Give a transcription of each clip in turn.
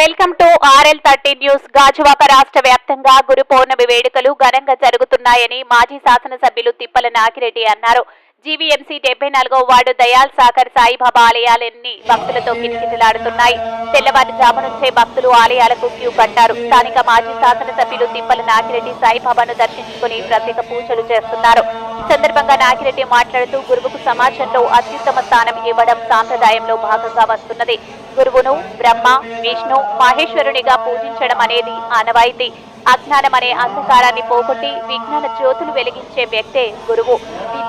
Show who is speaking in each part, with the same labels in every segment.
Speaker 1: Welcome to RL thirty news. Gajuwaka రాష్ట్ర వ్యాప్తంగా గురు పౌర్ణమి వేడుకలు ఘనంగా జరుగుతున్నాయని మాజీ శాసనసభ్యులు తిప్పల నాగిరెడ్డి అన్నారు. జీవీఎంసీ డెబ్బై నాలుగో వార్డు దయాల్ సాగర్ సాయిబాబా ఆలయాలన్నీ భక్తులతో కిటకిటలాడుతున్నాయి. తెల్లవారుజాము నుంచే భక్తులు ఆలయాలకు క్యూ కట్టారు. స్థానిక మాజీ శాసనసభ్యులు తిప్పల నాగిరెడ్డి సాయిబాబాను దర్శించుకుని ప్రత్యేక పూజలు చేస్తున్నారు. సందర్భంగా నాగిరెడ్డి మాట్లాడుతూ గురువుకు సమాజంలో అత్యుత్తమ స్థానం ఇవ్వడం సాంప్రదాయంలో భాగంగా వస్తున్నది. గురువును బ్రహ్మ విష్ణు మహేశ్వరునిగా పూజించడం అనేది ఆనవాయితీ. అజ్ఞానం అనే అంధకారాన్ని పోగొట్టి విజ్ఞాన జ్యోతులు వెలిగించే వ్యక్తే గురువు.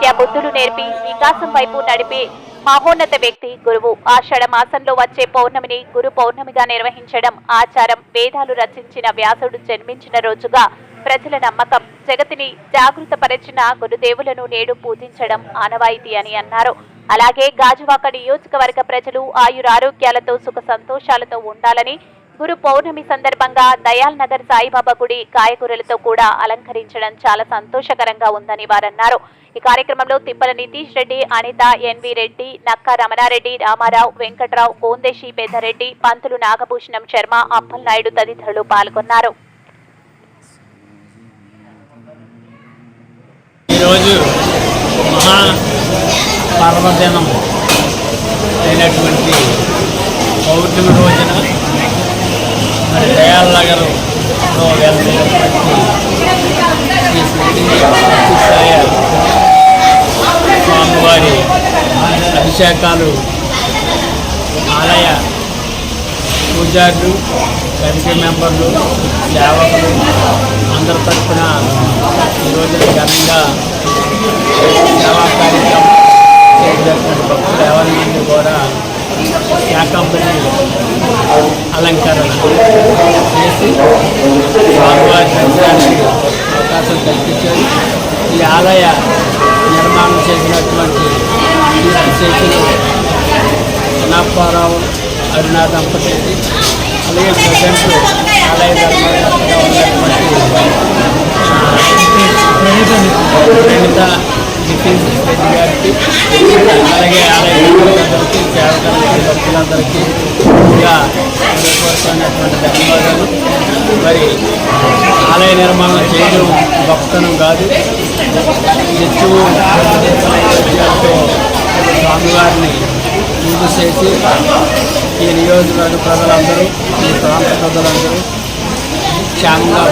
Speaker 1: విద్యా బుద్ధులు నేర్పి వికాసం వైపు నడిపే మహోన్నత వ్యక్తి గురువు. ఆషాఢ మాసంలో వచ్చే పౌర్ణమిని గురు పౌర్ణమిగా నిర్వహించడం ఆచారం. వేదాలు రచించిన వ్యాసుడు జన్మించిన రోజుగా ప్రజల నమ్మకం. జగతిని జాగృతపరచిన గురుదేవులను నేడు పూజించడం ఆనవాయితీ అని అన్నారు. అలాగే గాజువాక నియోజకవర్గ ప్రజలు ఆయురారోగ్యాలతో సుఖ సంతోషాలతో ఉండాలని గురు పౌర్ణమి సందర్భంగా దయాల్ నగర్ సాయిబాబా గుడి కాయగూరలతో కూడా అలంకరించడం చాలా సంతోషకరంగా ఉందని వారన్నారు. ఈ కార్యక్రమంలో తిప్పల నితీష్ రెడ్డి అనిత ఎన్వి రెడ్డి నక్క రమణారెడ్డి రామారావు వెంకట్రావు కోందేశి పెద్దరెడ్డి పంతులు నాగభూషణం శర్మ అప్పలనాయుడు తదితరులు పాల్గొన్నారు.
Speaker 2: ఈరోజు మహా పర్వదినం అయినటువంటి పౌర్ణమి రోజున మరి నగర్ నగర్లో శ్రీ స్వామివారి అభిషేకాలు ఆలయ పూజారులు కమిటీ మెంబర్లు సేవకులు అందరి తరఫున ఈరోజు ఘనంగా సేవా కార్యక్రమం చేసినటువంటి భక్తులు ఎవరి నుండి కూడా శాకంబరి అలంకరణ. చేసి స్వామివారి దర్శనానికి అవకాశం కల్పించారు. ఈ ఆలయ నిర్మాణం చేసినటువంటి శేషులు చిన్నప్పారావు అరుణా దంపతి అలాగే ప్రజెంట్ ఆలయ ధర్మకర్తగా ఉన్నటువంటి ప్రణిత నితిన్ రెడ్డి గారికి అలాగే ఆలయ అందరికీ భక్తులందరికీ హృదయపూర్వకమైనటువంటి ధన్యవాదాలు. మరి ఆలయ నిర్మాణం చేయడం గొప్పతనం కాదు. ఎక్కువ స్వామివారిని పూజ చేసి ఈ నియోజకవర్గ ప్రజలందరూ ఈ ప్రాంత ప్రజలందరూ క్షేమంగా